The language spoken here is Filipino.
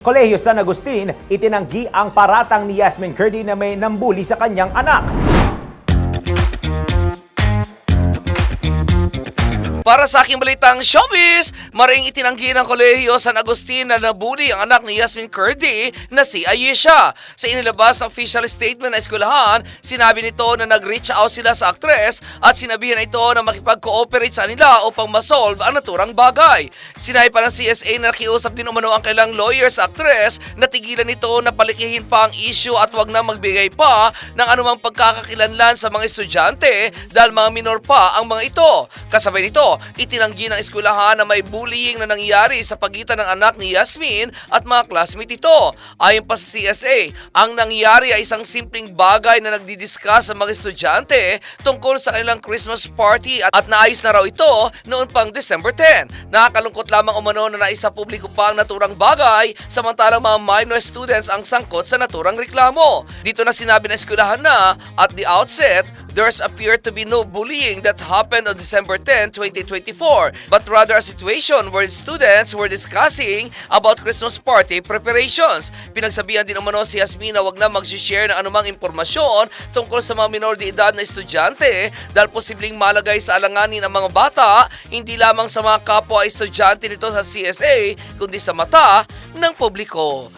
Kolehiyo San Agustin, itinanggi ang paratang ni Yasmin Curdy na may nambuli sa kanyang anak. Para sa aking balitang showbiz, maring itinanggi ng kolehiyo San Agustin na nabuli ang anak ni Yasmin Curdy na si Ayesha. Sa inilabas na official statement ng eskwelahan, sinabi nito na nag-reach out sila sa aktres at sinabihan ito na makipag-cooperate sa kanila upang masolve ang naturang bagay. Sinabi pa ng CSA na nakiusap din umano ang kailang lawyer sa aktres na tigilan nito na palikihin pa ang issue at wag na magbigay pa ng anumang pagkakakilanlan sa mga estudyante dahil mga minor pa ang mga ito. Kasabay nito, itinanggi ng eskwelahan na may bullying na nangyari sa pagitan ng anak ni Yasmin at mga classmate ito. Ayon pa sa CSA, ang nangyari ay isang simpleng bagay na nagdidiscuss sa mga estudyante tungkol sa kanilang Christmas party at, at naayos na raw ito noon pang December 10. Nakakalungkot lamang umano na naisa publiko pa ang naturang bagay samantalang mga minor students ang sangkot sa naturang reklamo. Dito na sinabi ng eskwelahan na at the outset, there's appeared to be no bullying that happened on December 10, 2024, but rather a situation where students were discussing about Christmas party preparations. Pinagsabihan din umano si Yasmin na wag na mag-share ng anumang impormasyon tungkol sa mga minor de edad na estudyante dahil posibleng malagay sa alanganin ang mga bata, hindi lamang sa mga kapwa estudyante nito sa CSA, kundi sa mata ng publiko.